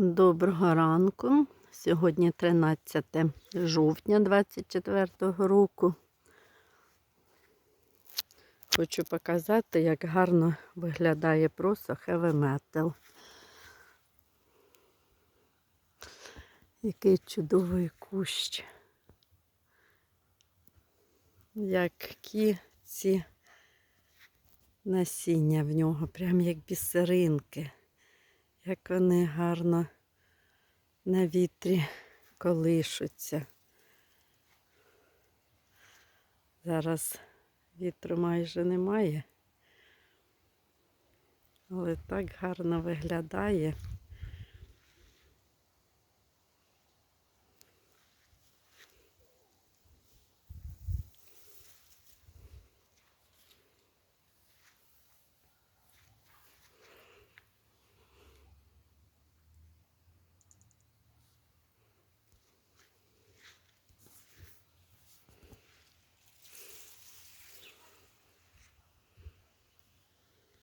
Доброго ранку. Сьогодні 13 жовтня 24 року. Хочу показати, як гарно виглядає просто heavy metal. Який чудовий кущ. Які ці насіння в нього, прям як бісеринки. Як вони гарно на вітрі колишуться. Зараз вітру майже немає, але так гарно виглядає.